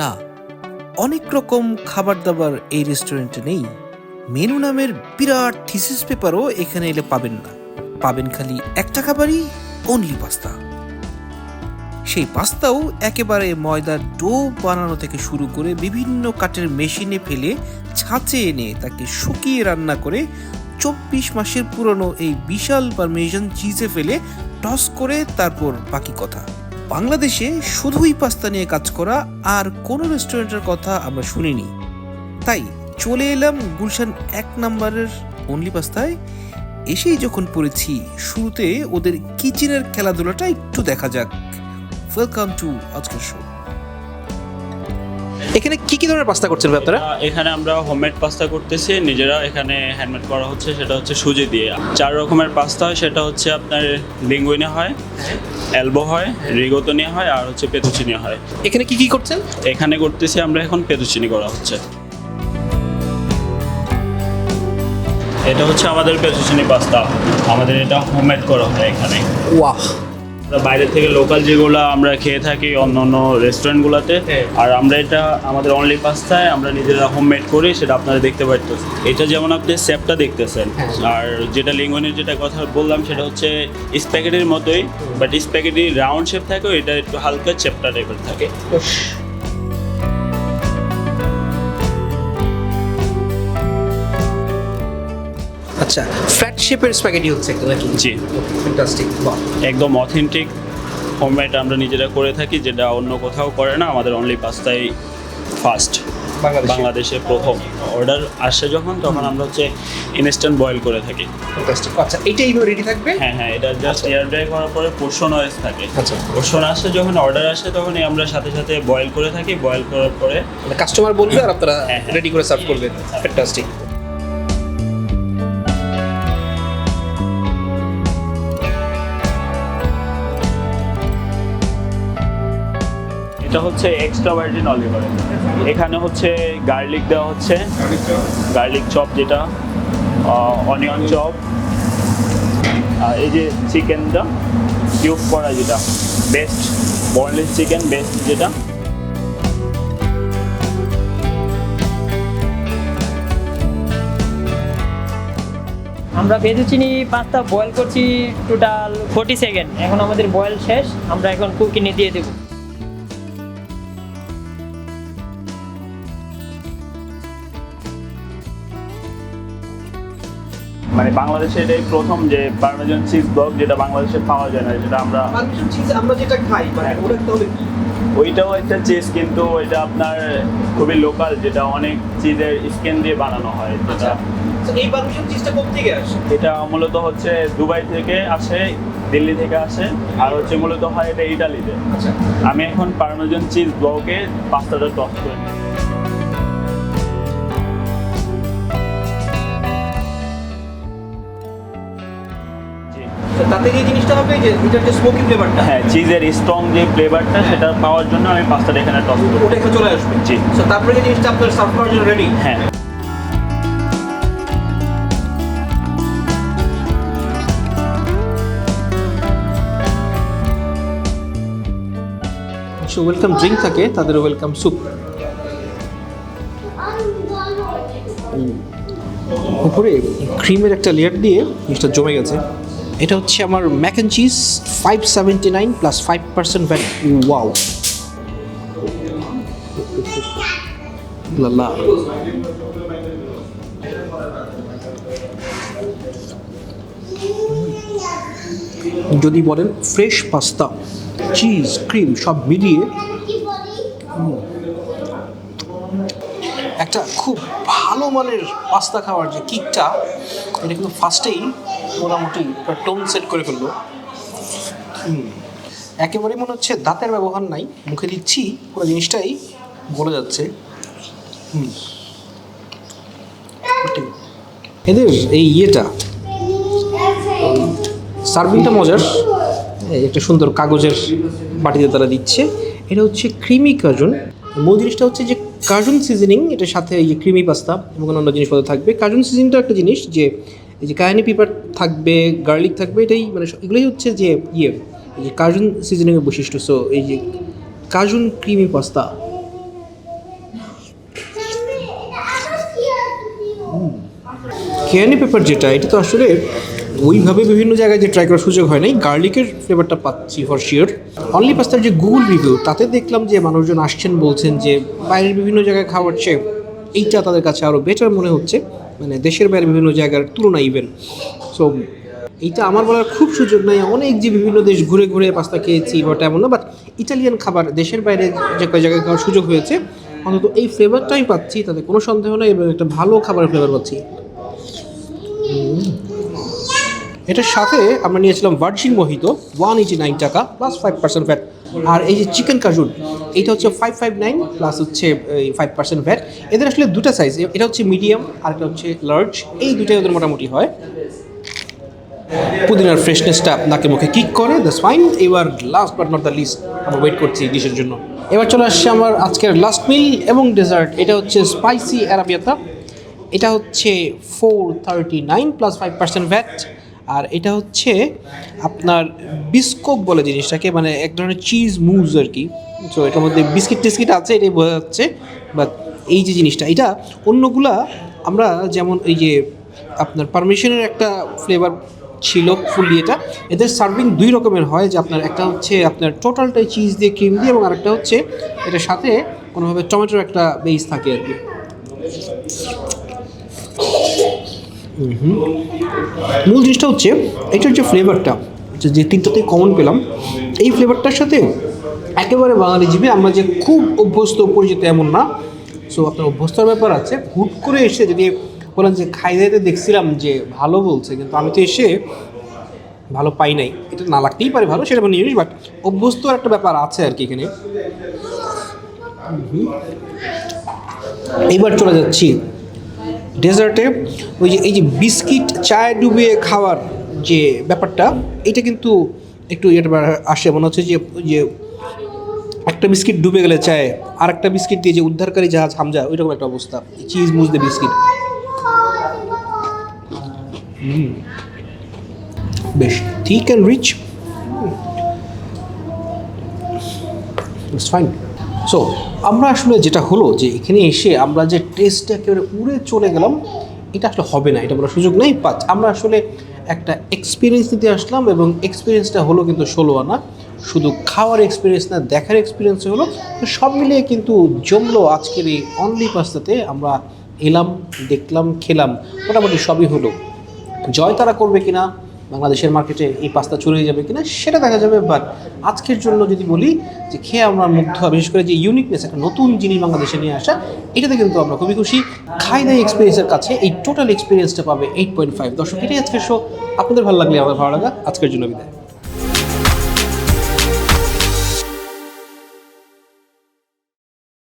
না, অনেক রকম খাবার দাবার এই রেস্টুরেন্টে নেই। মেনু নামের বিরাট থিসিস পেপারও এখানে এলে পাবেন না। পাবেন খালি একটা খাবারই অনলি পাস্তা। সেই পাস্তাও একেবারে ময়দার ডো বানানো থেকে শুরু করে বিভিন্ন কাঠের মেশিনে ফেলে ছাঁচে এনে তাকে শুকিয়ে রান্না করে চব্বিশ মাসের পুরনো এই বিশাল পারমেশন চিজে ফেলে টস করে তারপর বাকি কথা। বাংলাদেশে শুধুই পাস্তা নিয়ে কাজ করা আর কোনো রেস্টুরেন্টের কথা আমরা শুনিনি। তাই চলে এলাম গুলশান এক নম্বরের অনলি পাস্তায়। এসেই যখন পড়েছি, শুরুতে ওদের কিচেনের খেলাধুলাটা একটু দেখা যাক। ওয়েলকাম টু আজকের শো এখানে কি কি ধরনের পাস্তা করছেন ভাই আপনারা? এখানে আমরা হোমমেড পাস্তা করতেছি। নিজেরা এখানে হ্যান্ডমেড করা হচ্ছে সেটা হচ্ছে সুজি দিয়ে। চার রকমের পাস্তা হয় সেটা হচ্ছে আপনার লিঙ্গুইনে হয় অ্যালবো হয় রিগোতনি হয় আর হচ্ছে পেতুচিনি হয়। এখানে কি কি করছেন? এখানে করতেছি আমরা এখন পেতুচিনি করা হচ্ছে। এটা হচ্ছে আমাদের পেতুচিনি পাস্তা আমাদের এটা হোমমেড করা হয় এখানে। ওয়াহ। বাইরে থেকে লোকাল যেগুলো আমরা খেয়ে থাকি অন্য অন্য রেস্টুরেন্টগুলোতে হ্যাঁ। আর আমরা এটা আমাদের অনলি পাস্তায় আমরা নিজেরা হোমমেড করি সেটা আপনারা দেখতে পারতো এটা যেমন আপনি স্যাপটা দেখতেছেন হ্যাঁ। আর যেটা লিঙ্গনের যেটা কথা বললাম সেটা হচ্ছে স্প্যাগেটির মতোই বাট স্প্যাগেটি রাউন্ড শেপ থাকে এটা একটু হালকা চ্যাপটা টাইপের থাকে আচ্ছা ফ্ল্যাট শেপের স্প্যাগেটি হচ্ছে নাকি? জি। ফ্যান্টাস্টিক বাহ। একদম অথেন্টিক হোমমেড আমরা নিজেরা করে থাকি যেটা অন্য কোথাও করে না আমাদের অনলি পাস্তাই ফার্স্ট বাংলাদেশে। প্রথম অর্ডার আসে যখন তখন আমরা হচ্ছে ইনস্ট্যান্ট বয়েল করে থাকি। ফ্যান্টাস্টিক আচ্ছা এইটা এইভাবে রেডি থাকবে? হ্যাঁ হ্যাঁ এটা জাস্ট এয়ার ড্রাই করার পরে পোর্শন ওয়েস থাকে। আচ্ছা। পোর্শন আসে যখন অর্ডার আসে তখনই আমরা সাথে সাথে বয়েল করে থাকি। বয়েল করার পরে মানে কাস্টমার বলবে আর আপনারা হ্যাঁ, হ্যাঁ। রেডি করে সার্ভ করবেন ফ্যান্টাস্টিক এটা হচ্ছে এক্সট্রা ভার্জিন অলিভ অয়েল এখানে হচ্ছে গার্লিক দেওয়া হচ্ছে। গার্লিক চপ যেটা অনিয়ন চপ এই যে চিকেনটা কিউব করা যেটা বেস্ট বনলেস চিকেন বেস্ট যেটা। আমরা ভেজে চিনি, পাস্তা বয়েল করছি টোটাল ফোর্টি সেকেন্ড এখন আমাদের বয়েল শেষ, আমরা এখন কুকিনে দিয়ে দেবো। মানে বাংলাদেশে এটাই প্রথম যে পারমেজন চিজ ব্লক যেটা বাংলাদেশে পাওয়া যায় না যেটা আমরা চিজ আমরা যেটা খাই মানে ওটা কি? ওইটাও একটা চিজ কিন্তু ওইটা আপনার খুবই লোকাল যেটা অনেক চিজের স্কিন দিয়ে বানানো হয়। যেটা আচ্ছা এই পারমিশন চিজটা কোথা থেকে আসে? এটা মূলত হচ্ছে দুবাই থেকে আসে দিল্লি থেকে আসে আর হচ্ছে মূলত হয় এটা ইটালিতে। আচ্ছা। আমি এখন পারমেজন চিজ ব্লকে পাস্তাটা টস করি। তাতে যে জিনিসটা হবে যে এটার যে স্মোকি ফ্লেভারটা হ্যাঁ চিজের স্ট্রং যে ফ্লেভারটা সেটা পাওয়ার জন্য আমি পাস্তাটা এখানে টস করি ওটা এখানে চলে আসবে। জি। তো তারপরে যে জিনিসটা আপনার সার্ভ করার জন্য রেডি হ্যাঁ। সো ওয়েলকাম ড্রিঙ্ক থাকে তাদের ওয়েলকাম স্যুপ উপরে ক্রিমের একটা লেয়ার দিয়ে জিনিসটা জমে গেছে। এটা হচ্ছে আমার mac and cheese five seventy nine plus five percent VAT wow যদি বলেন ফ্রেশ পাস্তা চিজ ক্রিম সব মিলিয়ে একটা খুব ভালো মানের পাস্তা খাওয়ার যে কিকটা এটা কিন্তু ফার্স্টেই মোটামুটি টোন সেট করে ফেলল। হুম, একেবারে মনে হচ্ছে দাঁতের ব্যবহার নাই মুখে দিচ্ছি পুরো জিনিসটাই বলে যাচ্ছে। হুম। এদের এই ইয়েটা সার্ভিংটা মজার। একটা সুন্দর কাগজের বাটিতে তারা দিচ্ছে। এটা হচ্ছে ক্রিমি কাজুন মূল জিনিসটা হচ্ছে যে কার্জুন সিজনিং এটার সাথে এই যে ক্রিমি পাস্তা এবং অন্য জিনিসপত্র থাকবে। কার্জুন সিজনিংটা একটা জিনিস যে এই যে কাহানি পেপার থাকবে গার্লিক থাকবে এটাই মানে এগুলোই হচ্ছে যে ইয়ে এই যে কার্জুন সিজনিংয়ের বৈশিষ্ট্য। সো এই যে Cajun creamy pasta cayenne pepper যেটা এটা তো আসলে ওইভাবে বিভিন্ন জায়গায় যে ট্রাই করার সুযোগ হয় নাই, গার্লিকের ফ্লেভারটা পাচ্ছি ফর শিওর অনলি পাস্তার যে গুগল রিভিউ তাতে দেখলাম যে মানুষজন আসছেন, বলছেন যে বাইরের বিভিন্ন জায়গায় খাওয়ার চেয়ে এইটা তাদের কাছে আরও বেটার মনে হচ্ছে। মানে দেশের বাইরে বিভিন্ন জায়গার তুলনায় ইভেন সো এইটা আমার বলার খুব সুযোগ নাই। অনেক যে বিভিন্ন দেশ ঘুরে ঘুরে পাস্তা খেয়েছি বা এমন না বাট ইটালিয়ান খাবার, দেশের বাইরে যে জায়গায় খাওয়ার সুযোগ হয়েছে, অন্তত এই ফ্লেভারটাই পাচ্ছি, তাতে কোনো সন্দেহ নেই এবং একটা ভালো খাবারের ফ্লেভার পাচ্ছি। এটার সাথে আমরা নিয়েছিলাম virgin mojito one eighty nine টাকা প্লাস ফাইভ পার্সেন্ট ফ্যাট আর এই যে চিকেন কাজুন এইটা হচ্ছে ফাইভ ফাইভ নাইন প্লাস হচ্ছে ফাইভ পার্সেন্ট ফ্যাট এদের আসলে দুটা সাইজ এটা হচ্ছে মিডিয়াম আর একটা হচ্ছে লার্জ এই দুটাই ওদের মোটামুটি হয়। পুদিনার ফ্রেশনেসটা নাকে মুখে কিক করে দ্য ফাইন এবার last but not the least আমরা ওয়েট করছি ডিশের জন্য। এবার চলে আসছে আমার আজকের লাস্ট মিল এবং ডেজার্ট এটা হচ্ছে স্পাইসি অ্যারাবিয়াতা এটা হচ্ছে four thirty nine plus five percent VAT আর এটা হচ্ছে আপনার বিস্কোপ বলে জিনিসটাকে মানে এক ধরনের চিজ মুজ আর কি। সো এটার মধ্যে বিস্কিট টিস্কিট আছে, এটাই বোঝা যাচ্ছে। বাট এই যে জিনিসটা, এটা অন্যগুলা আমরা যেমন এই যে আপনার পারমিশনের একটা ফ্লেভার ছিল ফুললি এটা এদের সার্ভিং দুই রকমের হয়। যে আপনার একটা হচ্ছে আপনার টোটালটাই চিজ দিয়ে ক্রিম দিয়ে এবং আরেকটা হচ্ছে এটার সাথে কোনোভাবে টমেটোর একটা বেস থাকে আর কি। মূল জিনিসটা হচ্ছে এটার যে ফ্লেভারটা যে তিনটাতেই কমন পেলাম। এই ফ্লেভারটার সাথে একেবারে বাঙালি জীবে আমরা যে খুব অভ্যস্ত, পরিচিত এমন না। সো আপনার অভ্যস্তর ব্যাপার আছে। হুট করে এসে যদি বলেন যে, খাই দিতে দেখছিলাম যে ভালো বলছে, কিন্তু আমি তো এসে ভালো পাই নাই। এটা না লাগতেই পারে ভালো, সেটা মানে জিনিস বাট অভ্যস্ত একটা ব্যাপার আছে আর কি এখানে। এইবার চলে যাচ্ছি ডেজার্টে ওই যে, এই যে বিস্কিট, চায় ডুবিয়ে খাওয়ার যে ব্যাপারটা, এটা কিন্তু একটু এটা আসে। মনে হচ্ছে যে যে একটা বিস্কিট ডুবে গেলে চায় আর একটা বিস্কিট দিয়ে যে উদ্ধারকারী জাহাজ হামজা ওই রকম একটা অবস্থা। চিজ মুজ দিয়ে বিস্কিট। বেশ, ঠিক অ্যান্ড রিচ ফাইন সো আমরা আসলে যেটা হলো যে এখানে এসে আমরা যে টেস্টটা একেবারে উড়ে চলে গেলাম, এটা আসলে হবে না, এটা বলার সুযোগ নেই পাঁচ আমরা আসলে একটা এক্সপিরিয়েন্স নিতে আসলাম এবং এক্সপিরিয়েন্সটা হলো কিন্তু ষোলো আনা। শুধু খাওয়ার এক্সপিরিয়েন্স না, দেখার এক্সপিরিয়েন্স হলো। সব মিলিয়ে কিন্তু জমলো আজকের এই অনলি পাস্তাতে আমরা এলাম, দেখলাম, খেলাম, মোটামুটি সবই হলো। জয় তারা করবে কিনা? বাংলাদেশের মার্কেটে এই পাস্তা ছড়িয়ে যাবে কিনা সেটা দেখা যাবে বাট আজকের জন্য যদি বলি যে খেয়ে আমরা মুগ্ধ বিশেষ করে যে ইউনিকনেস একটা নতুন জিনিস বাংলাদেশে নিয়ে আসা, এটাতে কিন্তু আমরা খুবই খুশি। খাই দাই এক্সপিরিয়েন্সের কাছে এই টোটাল এক্সপিরিয়েন্সটা পাবে এইট পয়েন্ট ফাইভ দর্শক, এটাই আজকের শো আপনাদের ভালো লাগলে আমার ভালো লাগা। আজকের জন্য বিদায়।